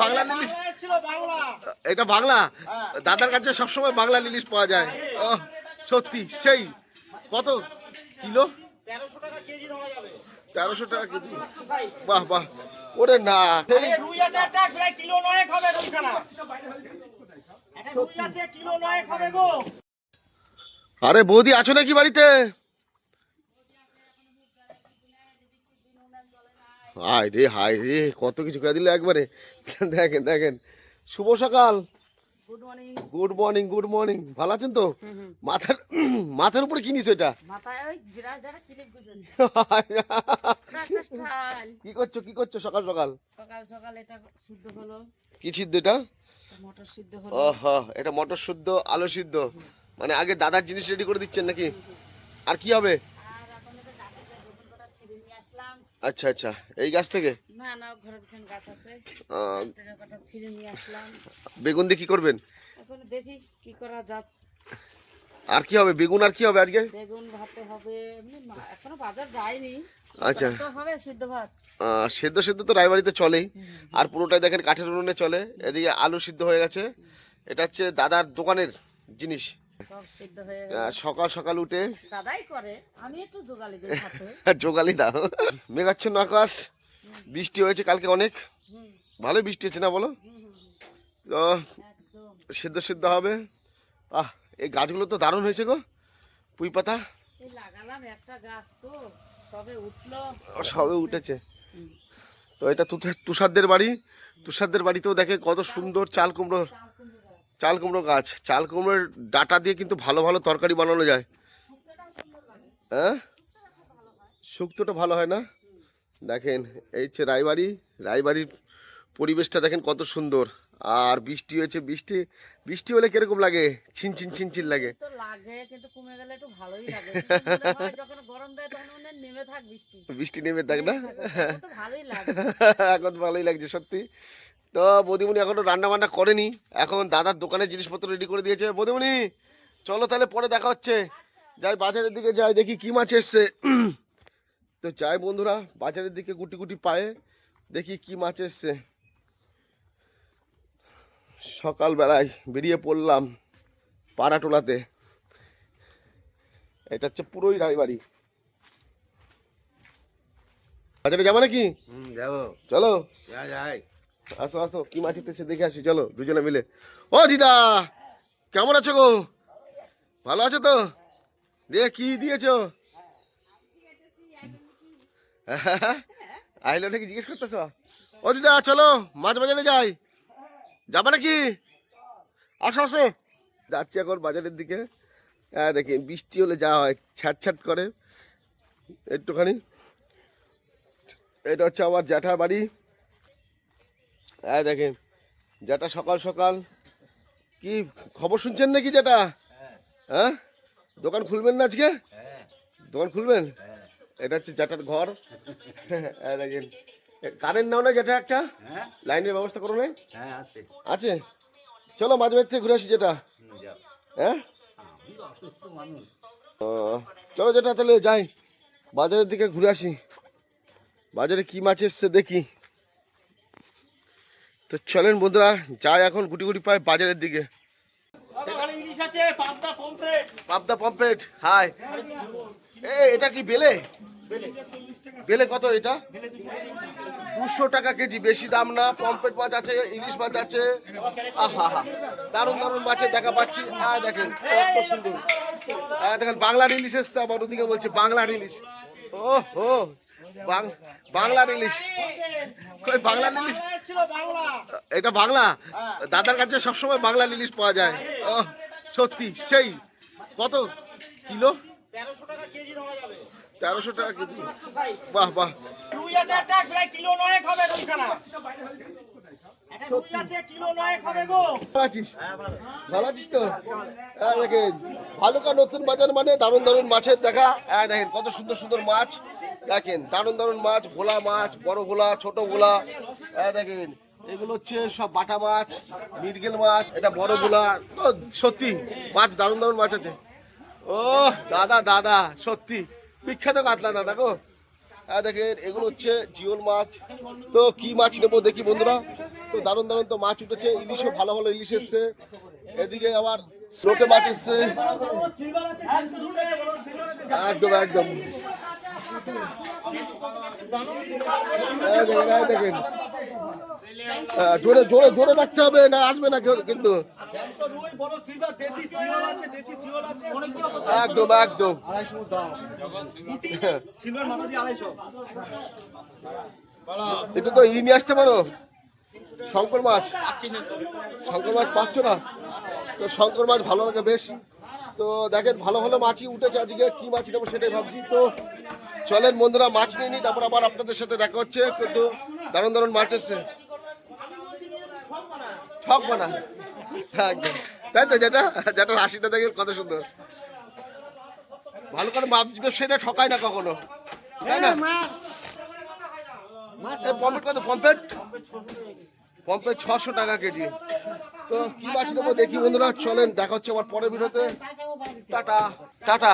বাংলা এটা বাংলা? দাদার কাছে সবসময় বাংলা ইলিশ পাওয়া যায়। ও সত্যি সেই। কত? কিলো? তেরোশো টাকা কেজি বাহ বাহ। ওরে না আরে বৌদি আছো নাকি প্রায় কিলো নয়েক হবে রুইখানা একটা রুই আছে কিলো নয়েক হবে গো আরে বৌদি আছো নাকি বাড়িতে হায় রে হায় রে কত কিছু করে দিল একবারে। দেখেন দেখেন। শুভ সকাল। Good morning good morning good morning ভালো আছেন তো? মাথার মাথার উপরে কি নিস এটা? কি করছ কি করছ সকাল সকাল? সকাল সকাল এটা সিদ্ধ হলো। কি সিদ্ধ এটা? মটর সিদ্ধ হলো। ওহ এটা মটর শুদ্ধ আলু সিদ্ধ। মানে আগে দাদার জিনিস রেডি করে দিচ্ছেন নাকি? আর কি হবে আর এখন এটা গাছে যে বেগুন কটা ছিঁড়ে নিয়ে আসলাম আচ্ছা আচ্ছা। এই গাছ থেকে? না না ঘরের পিছনে গাছ আছে। আহ, গাছ থেকে কটা ছিঁড়ে নিয়ে আসলাম। বেগুন দিয়ে কি করবেন? এখন দেখি কি করা যাক। আর কি হবে? বেগুন আর কি হবে আজকে? বেগুন ভাতে হবে। এখনও বাজার যায়নি। আচ্ছা। হবে সিদ্ধ ভাত। আহ, সেদ্ধ সেদ্ধ তো রায়বাড়িতে চলেই। আর পুরোটাই দেখেন কাঠের উনুনে চলে। এদিকে আলু সিদ্ধ হয়ে গেছে। এটা হচ্ছে দাদার দোকানের জিনিস। হয়ে সকাল সকাল উঠে। দাদাই করে আমি একটু জোগালি দিই জোগালি দাও। মেঘাচ্ছন্ন আকাশ বৃষ্টি হয়েছে কালকে অনেক। ভালো বৃষ্টি হচ্ছে না বলো? তো সিদ্ধ সিদ্ধ হবে। আহ এই গাছগুলো তো দারুণ হয়েছে গো। পুঁই পাতা। সবে উঠেছে। তো এটা তুষার- তুষারদের বাড়ি। তুষারদের বাড়িতেও দেখে কত সুন্দর চাল কুমড়ো। চাল কুমড়ো গাছ। চাল কুমড়োর ডাটা দিয়ে কিন্তু ভালো ভালো তরকারি বানানো যায়। হ্যাঁ? শুক্তোটা ভালো হয় না? দেখেন এই হচ্ছে রায়বাড়ি। রায়বাড়ির পরিবেশটা দেখেন কত সুন্দর। আর বৃষ্টি হয়েছে বৃষ্টি বৃষ্টি হলে কীরকম লাগে? ছিনছিন ছিনছিন লাগে। বৃষ্টি নেমে থাক না? এখন ভালোই লাগছে সত্যি। তো বৌদিমণি এখনও রান্না বান্না করেনি। এখন দাদার দোকানের জিনিসপত্র রেডি করে দিয়েছে। বৌদিমণি চলো তাহলে পরে দেখা হচ্ছে। যাই বাজারের দিকে যাই দেখি কি মাছ এসছে। তো যাই বন্ধুরা বাজারের দিকে গুটি গুটি পায়ে দেখি কি মাছ এসছে। সকালবেলায় বেরিয়ে পড়লাম পাড়াটোলাতে। এটা হচ্ছে পুরোই রায়বাড়ি। বাজারে যাব নাকি? হুম যাব। চলো। যা যাই। আসো আসো, কি মাছ উঠেছে দেখে আসি, চলো, দুজনে মিলে। ও, দিদা, কেমন আছো গো? ভালো আছো তো? দিয়ে কি দিয়েছ? আইলো নাকি জিজ্ঞেস করতেছ? ও, দিদা, চলো, মাছ বাজারে যাই। যাবে নাকি? আসো আসো। যাচ্ছি এখন বাজারের দিকে। হ্যাঁ দেখি, বৃষ্টি হলে যা হয়, ছ্যাট ছ্যাট করে। একটুখানি। এটা হচ্ছে আমার জ্যাঠার বাড়ি। হ্যাঁ দেখেন যেটা সকাল সকাল কি খবর শুনছেন নাকি যেটা হ্যাঁ? দোকান খুলবেন না আজকে? দোকান খুলবেন? এটা হচ্ছে যেটার ঘর। হ্যাঁ দেখেন কারেন্ট নাও না যেটা একটা? হ্যাঁ। লাইনের ব্যবস্থা করো না? হ্যাঁ আছে। চলো মাঝে মাঝে ঘুরে আসি যেটা হ্যাঁ? চলো যেটা তাহলে যাই। বাজারের দিকে ঘুরে আসি। বাজারে কি মাছ এসছে দেখি। তো চলেন বন্ধুরা, যাই এখন গুটি গুটি পাই বাজারের দিকে। পাবদা পম্পেট, হাই। এটা কি বেলে? বেলে কত এটা? দুশো টাকা কেজি, বেশি দাম না, পম্পেট মাছ আছে, ইলিশ মাছ আছে। আহা হা দারুণ দারুণ মাছের দেখা পাচ্ছি। হ্যাঁ দেখেন, কত সুন্দর। হ্যাঁ দেখেন, বাংলার ইলিশ এসছে আমার ওদিকে বলছে বাংলার ইলিশ। ও হো বাং- বাংলার ইলিশ। কই বাংলার ইলিশ? এটা বাংলা? দাদার কাছে সবসময় বাংলা ইলিশ পাওয়া যায়। ও সত্যি, সেই। কত? কিলো? তেরোশো টাকা কেজি। বাহ বাহ। ভালো আছিস? তো? হ্যাঁ দেখেন নতুন বাজার মানে দারুণ দারুণ মাছের দেখা। হ্যাঁ দেখেন, কত সুন্দর সুন্দর মাছ। দেখেন দারুণ দারুণ মাছ ভোলা মাছ বড় ভোলা ছোট ভোলা। হ্যাঁ দেখেন এগুলো হচ্ছে সব বাটা মাছ মিরগেল মাছ এটা বড় ভোলা। ও, সত্যি মাছ দারুণ দারুণ মাছ আছে। ও দাদা দাদা সত্যি। বিখ্যাত কাতলা দাদা গো। হ্যাঁ দেখেন এগুলো হচ্ছে জিওল মাছ। তো কি মাছ নেব দেখি বন্ধুরা। তো দারুণ দারুণ তো মাছ উঠেছে ইলিশও ভালো ভালো ইলিশ এসছে। এদিকে আবার লোটে মাছ এসছে। একদম একদম। দেখেন, জোরে জোরে জোরে রাখতে হবে না আসবে না কিন্তু। একদম একদম। এটা তো ই নিয়ে আসতে পারো। শঙ্কর মাছ। শঙ্কর মাছ পাচ্ছ না? তো শঙ্কর মাছ ভালো লাগে বেশ। তো দেখেন ভালো ভালো মাছই উঠেছে আজকে। কি মাছ নেব সেটাই ভাবছি। তো চলেন বন্ধুরা মাছ নিয়ে নিই তারপর আবার আপনাদের সাথে দেখা হচ্ছে। কিন্তু দারুণ দারুণ মাছ এসছে। ঠক বানা হ্যাঁ, তাই তো যেটা যেটা রাশিটা দেখেন কত সুন্দর। ভালো করে মাছ সেটা ঠকায় না কখনো। তাই না? পম্পেট কত? পম্পেট? পম্পেট ছশো টাকা কেজি। তো কি মাছ নেব দেখি বন্ধুরা চলেন দেখা হচ্ছে আবার পরের ভিডিওতে। টাটা। টাটা।